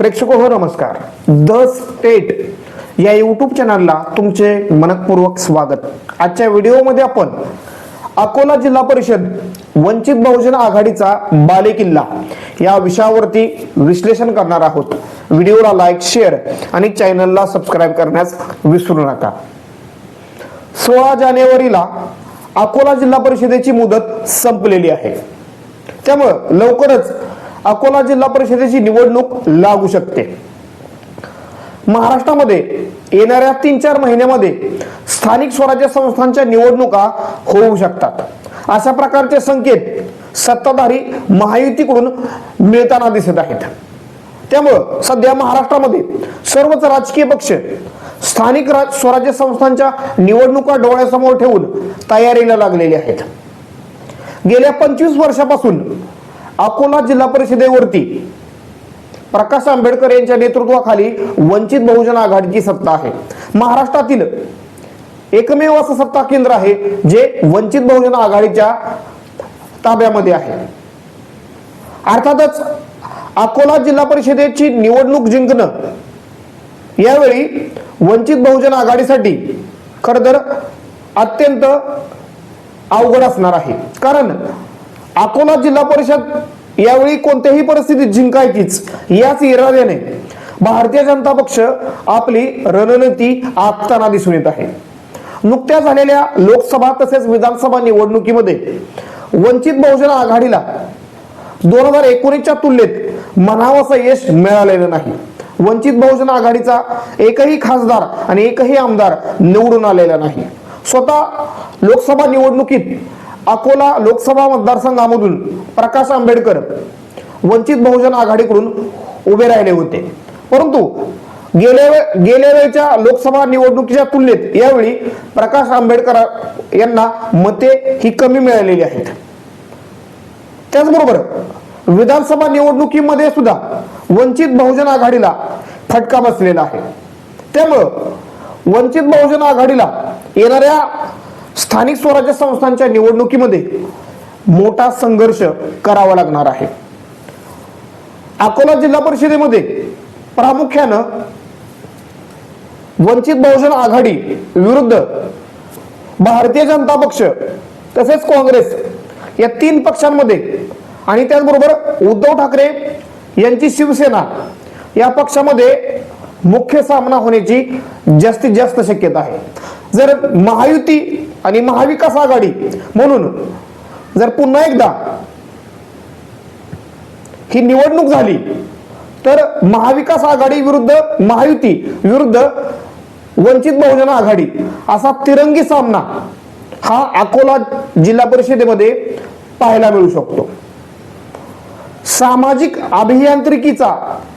प्रेक्षक हो नमस्कार. द स्टेट या यूट्यूब चॅनलला तुमचे मनपूर्वक स्वागत. आजच्या व्हिडिओमध्ये आपण अकोला जिल्हा परिषद वंचित बहुजन आघाडीचा बालेकिल्ला या विषयावरती विश्लेषण करणार आहोत. व्हिडिओला लाईक शेअर आणि चॅनलला सबस्क्राईब करण्यास विसरू नका. सोळा जानेवारीला अकोला जिल्हा परिषदेची मुदत संपलेली आहे. त्यामुळं लवकरच अकोला जिल्हा परिषदेची निवडणूक लागू शकते. महाराष्ट्रामध्ये येणाऱ्या तीन चार महिन्यामध्ये स्थानिक स्वराज्य संस्थांच्या निवडणुका होऊ शकतात. अशा प्रकारचे संकेत सत्ताधारी महायुतीकडून मिळताना दिसत आहेत. त्यामुळं सध्या महाराष्ट्रामध्ये सर्वच राजकीय पक्ष स्थानिक राज स्वराज्य संस्थांच्या निवडणुका डोळ्यासमोर ठेवून तयारीला लागलेले आहेत. गेल्या पंचवीस वर्षापासून अकोला जिल्हा परिषदेवरती प्रकाश आंबेडकर यांच्या नेतृत्वाखाली वंचित बहुजन आघाडीची सत्ता आहे. महाराष्ट्रातील एकमेव असं सत्ता केंद्र आहे जे वंचित बहुजन आघाडीच्या ताब्यामध्ये आहे. अर्थातच अकोला जिल्हा परिषदेची निवडणूक जिंकणं यावेळी वंचित बहुजन आघाडीसाठी खर तर अत्यंत अवघड असणार आहे. कारण अकोला जिल्हा परिषद यावेळी कोणत्याही परिस्थितीत जिंकायचीच याच इराद्याने भारतीय जनता पक्ष आपली रणनीती आखताना दिसून येत आहे. नुकत्या झालेल्या लोकसभा तसेच विधानसभा निवडणुकीमध्ये वंचित बहुजन आघाडीला दोन हजार एकोणीसच्या तुलनेत म्हणावंसं यश मिळालेलं नाही. वंचित बहुजन आघाडीचा एकही खासदार आणि एकही आमदार निवडून आलेला नाही. स्वतः लोकसभा निवडणुकीत अकोला लोकसभा मतदारसंघामधून प्रकाश आंबेडकर वंचित बहुजन आघाडीकडून उभे राहिले होते. परंतु गेल्या वे- गेल्या वेळच्या लोकसभा निवडणुकीच्या तुलनेत यावेळी प्रकाश आंबेडकर यांना मते ही कमी मिळालेली आहेत. त्याचबरोबर विधानसभा निवडणुकीमध्ये सुद्धा वंचित बहुजन आघाडीला फटका बसलेला आहे. त्यामुळं वंचित बहुजन आघाडीला येणाऱ्या स्थानिक स्वराज्य संस्थांच्या निवडणुकीमध्ये मोठा संघर्ष करावा लागणार आहे. अकोला जिल्हा परिषदेमध्ये प्रामुख्यानं वंचित बहुजन आघाडी विरुद्ध भारतीय जनता पक्ष तसेच काँग्रेस या तीन पक्षांमध्ये आणि त्याचबरोबर उद्धव ठाकरे यांची शिवसेना या पक्षामध्ये मुख्य सामना होण्याची जास्तीत जास्त शक्यता आहे. जर महायुती आणि महाविकास आघाडी म्हणून जर पुन्हा एकदा ही निवडणूक झाली तर महाविकास आघाडी विरुद्ध महायुती विरुद्ध वंचित बहुजन आघाडी असा तिरंगी सामना हा अकोला जिल्हा परिषदेमध्ये पाहायला मिळू शकतो. सामाजिक अभियांत्रिकीचा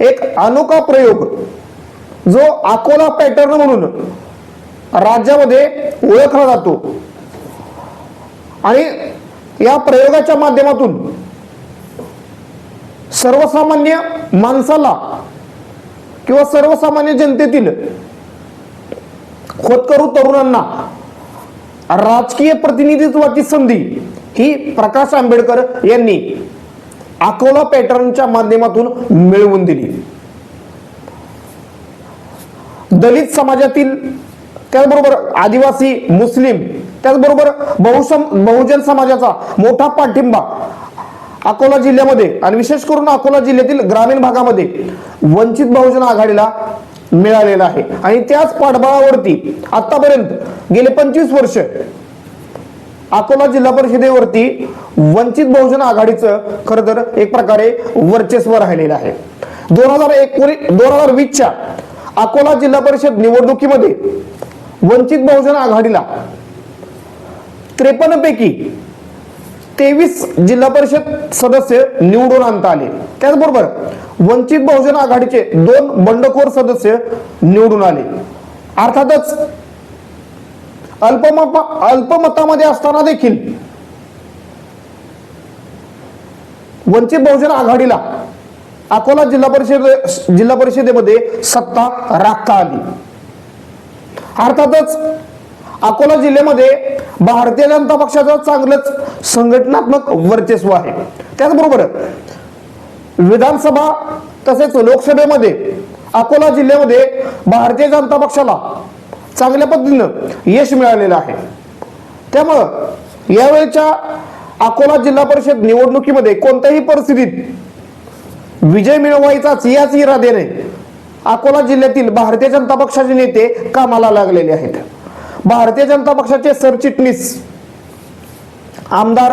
एक अनोखा प्रयोग जो अकोला पॅटर्न म्हणून राज्यामध्ये ओळखला जातो. आणि या प्रयोगाच्या माध्यमातून सर्वसामान्य माणसाला किंवा सर्वसामान्य जनतेतील खोतकरू तरुणांना राजकीय प्रतिनिधित्वाची संधी ही प्रकाश आंबेडकर यांनी अकोला पॅटर्नच्या माध्यमातून मिळवून दिली. दलित समाजातील त्याचबरोबर आदिवासी मुस्लिम त्याचबरोबर बहुसम बहुजन समाजाचा मोठा पाठिंबा अकोला जिल्ह्यामध्ये आणि विशेष करून अकोला जिल्ह्यातील ग्रामीण भागामध्ये वंचित बहुजन आघाडीला मिळालेला आहे. आणि त्याच पाठबळावरती आतापर्यंत गेले पंचवीस वर्ष अकोला जिल्हा परिषदेवरती वंचित बहुजन आघाडीचं खर तर एक प्रकारे वर्चस्व राहिलेलं आहे. दोन हजार एकोणीस दोन हजार वीसच्या अकोला जिल्हा परिषद निवडणुकीमध्ये वंचित बहुजन आघाडीला त्रेपन्न पैकी तेवीस जिल्हा परिषद सदस्य निवडून आणता आले. त्याचबरोबर वंचित बहुजन आघाडीचे दोन बंडखोर सदस्य निवडून आले. अर्थातच अल्पमता अल्पमतामध्ये असताना देखील वंचित बहुजन आघाडीला अकोला जिल्हा परिषद जिल्हा परिषदेमध्ये सत्ता राखता आली. अर्थातच अकोला जिल्ह्यामध्ये भारतीय जनता पक्षाचं चांगलंच संघटनात्मक वर्चस्व आहे. त्याचबरोबर विधानसभा तसेच लोकसभेमध्ये अकोला जिल्ह्यामध्ये भारतीय जनता पक्षाला चांगल्या पद्धतीनं यश मिळालेलं आहे. त्यामुळं यावेळच्या अकोला जिल्हा परिषद निवडणुकीमध्ये कोणत्याही परिस्थितीत विजय मिळवायचाच याच इरादेने अकोला जिल्ह्यातील भारतीय जनता पक्षाचे नेते कामाला लागलेले आहेत. भारतीय जनता पक्षाचे सरचिटणीस आमदार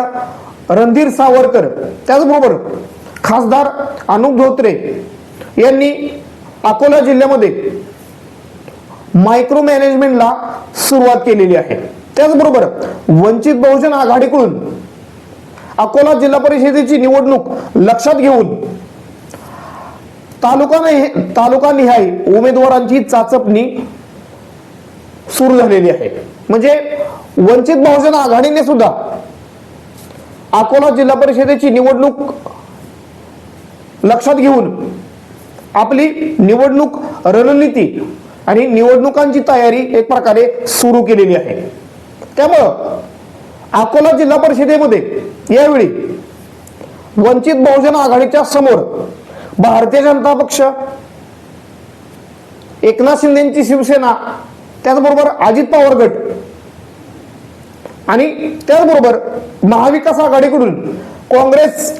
रणधीर सावरकर त्याचबरोबर खासदार अनुप धोत्रे यांनी अकोला जिल्ह्यामध्ये मायक्रो मॅनेजमेंटला सुरुवात केलेली आहे. त्याचबरोबर वंचित बहुजन आघाडीकडून अकोला जिल्हा परिषदेची निवडणूक लक्षात घेऊन तालुका तालुकानिहाय तालुका निहाय उमेदवारांची चाचपणी सुरू झालेली आहे. म्हणजे वंचित बहुजन आघाडीने सुद्धा अकोला जिल्हा परिषदेची निवडणूक लक्षात घेऊन आपली निवडणूक रणनीती आणि निवडणुकांची तयारी एक प्रकारे सुरू केलेली आहे. त्यामुळं अकोला जिल्हा परिषदेमध्ये यावेळी वंचित बहुजन आघाडीच्या समोर भारतीय जनता पक्ष एकनाथ शिंदेची शिवसेना त्याचबरोबर अजित पवार गट आणि त्याचबरोबर महाविकास आघाडीकडून काँग्रेस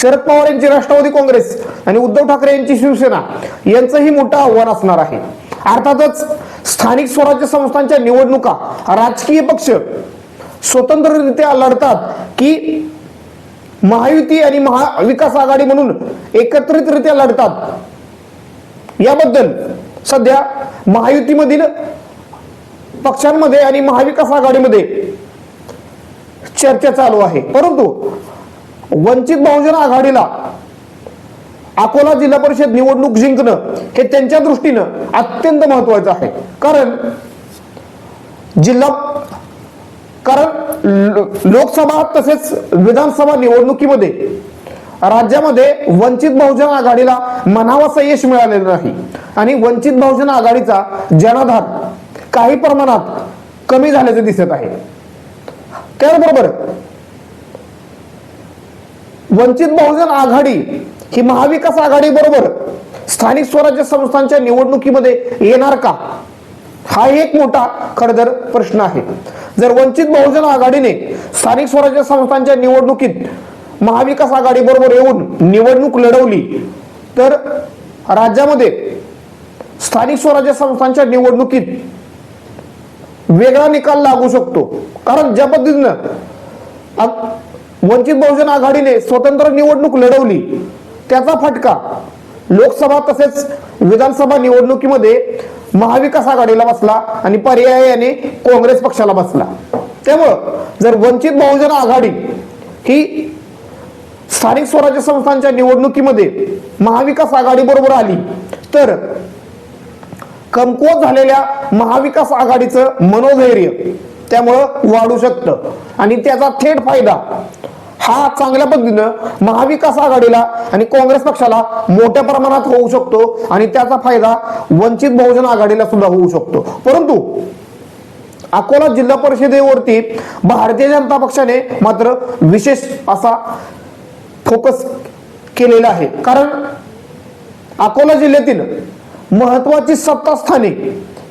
शरद पवार यांची राष्ट्रवादी काँग्रेस आणि उद्धव ठाकरे यांची शिवसेना यांचंही मोठं आव्हान असणार आहे. अर्थातच स्थानिक स्वराज्य संस्थांच्या निवडणुका राजकीय पक्ष स्वतंत्ररित्या लढतात की महायुती आणि महाविकास आघाडी म्हणून एकत्रितरित्या लढतात. याबद्दल सध्या महायुतीमधील पक्षांमध्ये आणि महाविकास आघाडीमध्ये चर्चा चालू आहे. परंतु वंचित बहुजन आघाडीला अकोला जिल्हा परिषद निवडणूक जिंकणं हे त्यांच्या दृष्टीनं अत्यंत महत्वाचं आहे. कारण जिल्हा कारण लोकसभा तसेच विधानसभा निवडणुकीमध्ये राज्यामध्ये वंचित बहुजन आघाडीला म्हणावंसं यश मिळालेलं नाही. आणि वंचित बहुजन आघाडीचा जनाधार काही प्रमाणात कमी झाल्याचे दिसत आहे. त्याचबरोबर वंचित बहुजन आघाडी ही महाविकास आघाडी बरोबर स्थानिक स्वराज्य संस्थांच्या निवडणुकीमध्ये येणार का? हा एक मोठा खडदर प्रश्न आहे. जर वंचित बहुजन आघाडीने स्थानिक स्वराज्य संस्थांच्या निवडणुकीत महाविकास आघाडी बरोबर येऊन निवडणूक लढवली तर राज्यामध्ये स्थानिक स्वराज्य संस्थांच्या निवडणुकीत वेगळा निकाल लागू शकतो. कारण ज्या पद्धतीनं वंचित बहुजन आघाडीने स्वतंत्र निवडणूक लढवली त्याचा फटका लोकसभा तसेच विधानसभा निवडणुकीमध्ये महाविकास आघाडीला बसला आणि पर्यायाने काँग्रेस पक्षाला बसला. त्यामुळं जर वंचित बहुजन आघाडी ही स्थानिक स्वराज्य संस्थांच्या निवडणुकीमध्ये महाविकास आघाडी बरोबर आली तर कमकुवत झालेल्या महाविकास आघाडीचं मनोधैर्य त्यामुळं वाढू शकतं. आणि त्याचा थेट फायदा हा चांगल्या पद्धतीनं महाविकास आघाडीला आणि काँग्रेस पक्षाला मोठ्या प्रमाणात होऊ शकतो आणि त्याचा फायदा वंचित बहुजन आघाडीला सुद्धा होऊ शकतो. परंतु अकोला जिल्हा परिषदेवरती भारतीय जनता पक्षाने मात्र विशेष असा फोकस केलेला आहे. कारण अकोला जिल्ह्यातील महत्वाची सत्तास्थाने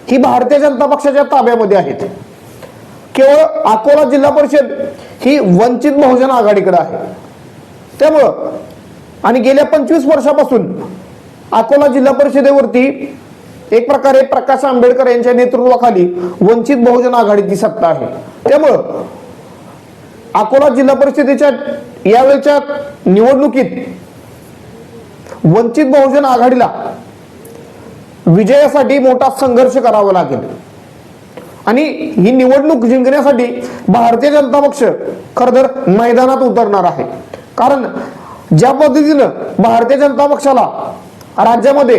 ही भारतीय जनता पक्षाच्या ताब्यामध्ये आहेत. केवळ अकोला जिल्हा परिषद ही वंचित बहुजन आघाडीकडे आहे. त्यामुळं आणि गेल्या पंचवीस वर्षापासून अकोला जिल्हा परिषदेवरती एक प्रकारे प्रकाश आंबेडकर यांच्या नेतृत्वाखाली वंचित बहुजन आघाडीची सत्ता आहे. त्यामुळं अकोला जिल्हा परिषदेच्या यावेळच्या निवडणुकीत वंचित बहुजन आघाडीला विजयासाठी मोठा संघर्ष करावा लागेल. आणि ही निवडणूक जिंकण्यासाठी भारतीय जनता पक्ष खर तर मैदानात उतरणार आहे. कारण ज्या पद्धतीनं भारतीय जनता पक्षाला राज्यामध्ये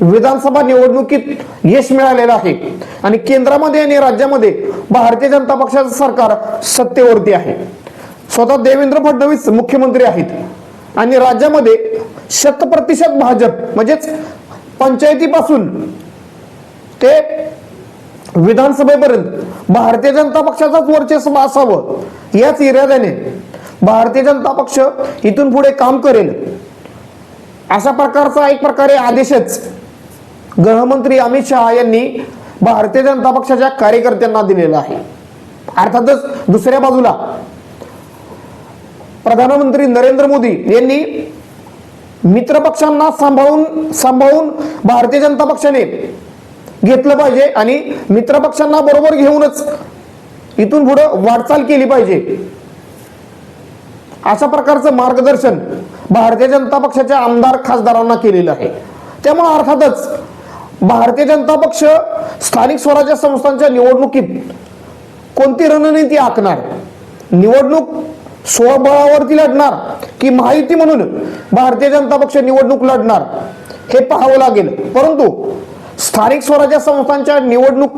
विधानसभा निवडणुकीत यश मिळालेलं आहे आणि केंद्रामध्ये आणि राज्यामध्ये भारतीय जनता पक्षाचं सरकार सत्तेवरती आहे. स्वतः देवेंद्र फडणवीस मुख्यमंत्री आहेत आणि राज्यामध्ये शत प्रतिशत भाजप म्हणजेच पंचायतीपासून ते विधानसभेपर्यंत भारतीय जनता पक्षाचाच वर्चस्व असावं याच इराद्याने भारतीय जनता पक्ष इथून पुढे काम करेल. अशा प्रकारचा एक प्रकारे आदेशच गृहमंत्री अमित शहा यांनी भारतीय जनता पक्षाच्या कार्यकर्त्यांना दिलेला आहे. अर्थातच दुसऱ्या बाजूला प्रधानमंत्री नरेंद्र मोदी यांनी मित्र पक्षांना सांभाळून सांभाळून भारतीय जनता पक्षाने घेतलं पाहिजे आणि मित्र पक्षांना बरोबर घेऊनच इथून पुढं वाटचाल केली पाहिजे. अशा प्रकारचं मार्गदर्शन भारतीय जनता पक्षाच्या आमदार खासदारांना केलेलं आहे. त्यामुळे अर्थातच भारतीय जनता पक्ष स्थानिक स्वराज्य संस्थांच्या निवडणुकीत कोणती रणनीती आखणार? निवडणूक स्वबळावरती लढणार की माहिती म्हणून भारतीय जनता पक्ष निवडणूक लढणार? हे पाहावं लागेल. परंतु स्थानिक स्वराज्य संस्थांच्या निवडणूक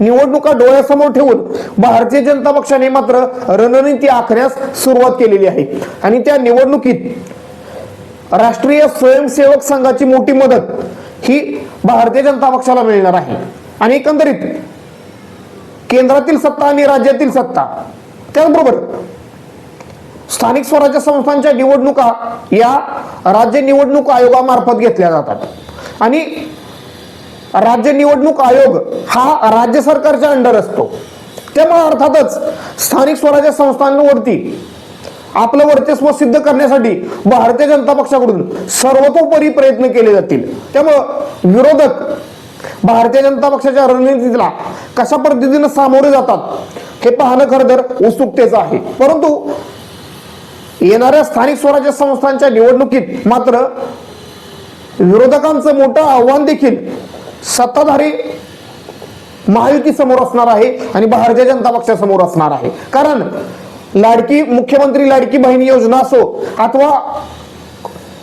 निवडणुका डोळ्यासमोर ठेवून भारतीय जनता पक्षाने मात्र रणनीती आखण्यास सुरुवात केलेली आहे. आणि त्या निवडणुकीत राष्ट्रीय स्वयंसेवक संघाची मोठी मदत ही भारतीय जनता पक्षाला मिळणार आहे. आणि एकंदरीत केंद्रातील सत्ता आणि राज्यातील सत्ता त्याचबरोबर स्थानिक स्वराज्य संस्थांच्या निवडणुका या राज्य निवडणूक आयोगामार्फत घेतल्या जातात. आणि राज्य निवडणूक आयोग हा राज्य सरकारच्या अंडर असतो. त्यामुळे अर्थातच स्थानिक स्वराज्य संस्थांवरती आपलं वर्चस्व सिद्ध करण्यासाठी भारतीय जनता पक्षाकडून सर्वतोपरी प्रयत्न केले जातील. त्यामुळं विरोधक भारतीय जनता पक्षाच्या रणनीतीला कशा पद्धतीनं सामोरे जातात हे पाहणं खरं तर उत्सुकतेचं आहे. परंतु येणाऱ्या स्थानिक स्वराज्य संस्थांच्या निवडणुकीत मात्र विरोधकांचं मोठं आव्हान देखील सत्ताधारी महायुती समोर असणार आहे आणि भारतीय जनता पक्षासमोर असणार आहे. कारण लाडकी मुख्यमंत्री लाडकी बहीण योजना असो अथवा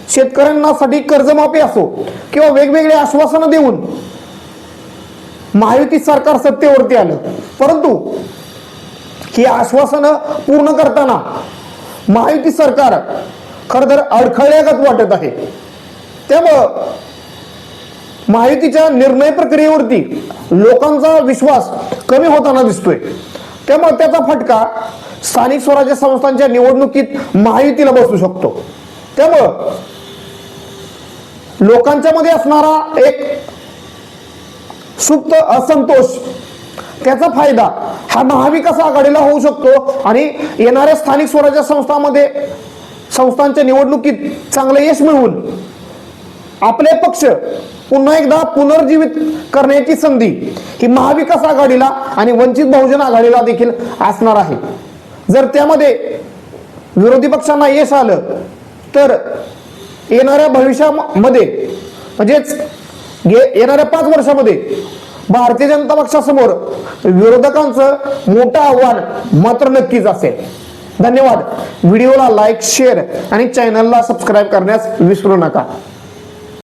शेतकऱ्यांनासाठी कर्जमाफी असो किंवा वेगवेगळे आश्वासनं देऊन महायुती सरकार सत्तेवरती आलं. परंतु ही आश्वासनं पूर्ण करताना महायुती सरकार खर तर अडखळल्यागत वाटत आहे. त्यामुळं महायुतीच्या निर्णय प्रक्रियेवरती लोकांचा विश्वास कमी होताना दिसतोय. त्यामुळे त्याचा फटका स्थानिक स्वराज्य संस्थांच्या निवडणुकीत महायुतीला बसू शकतो. त्यामुळं लोकांच्या मध्ये असणारा एक सुप्त असंतोष त्याचा फायदा हा महाविकास आघाडीला होऊ शकतो आणि येणाऱ्या स्थानिक स्वराज्य संस्थांमध्ये संस्थांच्या निवडणुकीत चांगलं यश मिळवून आपले पक्ष पुन्हा एकदा पुनर्जीवित करण्याची संधी ही महाविकास आघाडीला आणि वंचित बहुजन आघाडीला देखील असणार आहे. जर त्यामध्ये विरोधी पक्षांना यश आलं तर येणाऱ्या भविष्यामध्ये म्हणजेच गे- येणाऱ्या पाच वर्षामध्ये भारतीय जनता पक्षासमोर विरोधकांचं मोठं आव्हान मात्र नक्कीच असेल. धन्यवाद. व्हिडिओला लाईक शेअर आणि चॅनलला सबस्क्राईब करण्यास विसरू नका.